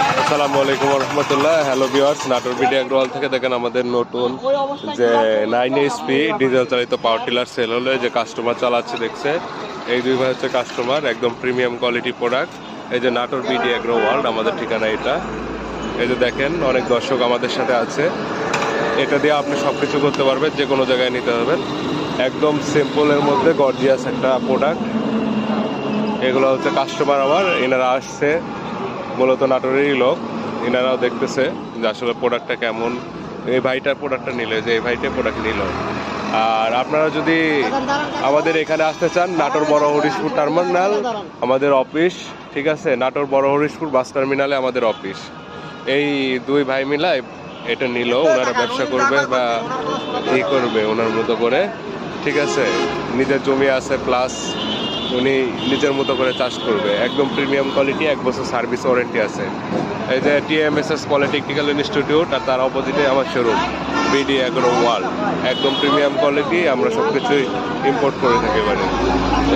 আসসালামু আলাইকুম রহমতুল্লাহ। হ্যালো ভিওয়ার্স নাটোর ভিডিও অ্যাগ্রোয়াল থেকে দেখেন আমাদের নতুন যে নাইন এইচপি ডিজেল চালিত পাওয়ার টিলার সেল হলে যে কাস্টমার চালাচ্ছে, দেখছে। এই দুই ভাই হচ্ছে কাস্টমার একদম প্রিমিয়াম কোয়ালিটি প্রোডাক্ট এই যে নাটোর বিডি অ্যাগ্রো ওয়ার্ল্ড আমাদের ঠিকানা এটা। এই যে দেখেন, অনেক দর্শক আমাদের সাথে আছে। এটা দিয়ে আপনি সব কিছু করতে পারবেন, যে কোনো জায়গায় নিতে পারবেন। একদম সিম্পলের মধ্যে গর্জিয়াস একটা প্রোডাক্ট এগুলো হচ্ছে কাস্টমার আমার, এনারা আসছে মূলত নাটোরেরই লোক। এনারাও দেখতেছে যে আসলে প্রোডাক্টটা কেমন। এই ভাইটার প্রোডাক্টটা নিলে, যে এই ভাইটার প্রোডাক্ট নিল। আর আপনারা যদি আমাদের এখানে আসতে চান, নাটোর বড় হরিশপুর টার্মিনাল আমাদের অফিস ঠিক আছে? নাটোর বড় হরিশপুর বাস টার্মিনালে আমাদের অফিস এই দুই ভাই মিলাই এটা নিল, ওনারা ব্যবসা করবে বা ই করবে ওনার মতো করে। ঠিক আছে? নিজের জমি আছে প্লাস উনি নিজের মতো করে চাষ করবে। একদম প্রিমিয়াম কোয়ালিটি এক বছর সার্ভিস ওয়ারেন্টি আছে। এই যে টিএমএসএস পলিটেকনিক্যাল ইনস্টিটিউট আর তার অপোজিটে আমার শোরুম বিডি অ্যাগ্রো ওয়ার্ল্ড একদম প্রিমিয়াম কোয়ালিটি আমরা সব কিছুই ইম্পোর্ট করে থাকি এবারে।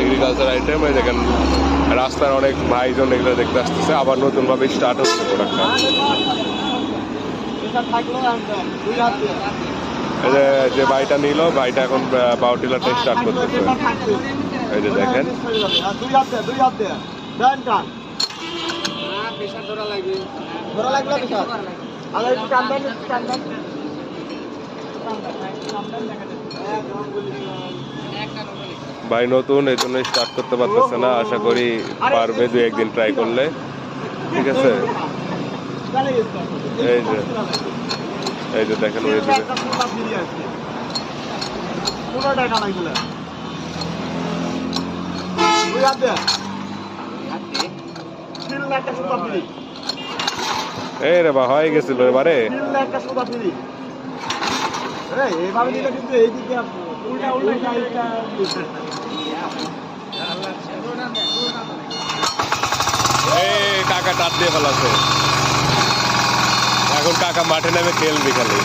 এগ্রিকালচার আইটেম এই দেখেন, রাস্তার অনেক ভাইজন এগুলো দেখতে আসতেছে, আবার নতুনভাবে স্টার্ট হচ্ছে প্রোডাক্টটা যে ভাইটা নিল, ভাইটা এখন পাওয়ার টিলারটা স্টার্ট করতেছে। এই যে দেখেন। দুই হাত দুই হাত ধরা লাগবে আর একটু টান টান ভাই নতুন এই জন্য স্টার্ট করতে পারতেছে না। আশা করি পারবে দু একদিন ট্রাই করলে। ঠিক আছে? এই যে এই যে দেখেন ওই দিকে টাকা তিন লাখ সুতা ফ্রি এই রে বা হয়ে গেছিল এবারে। তিন লাখ টাকা সুতা ফ্রি এই এইভাবে নিলে কিন্তু এই দিকে উল্টা উল্টা এই কাকা টাট দিয়ে ফেলাছে। এখন কাকা মাঠে নেমে খেলবি খালি।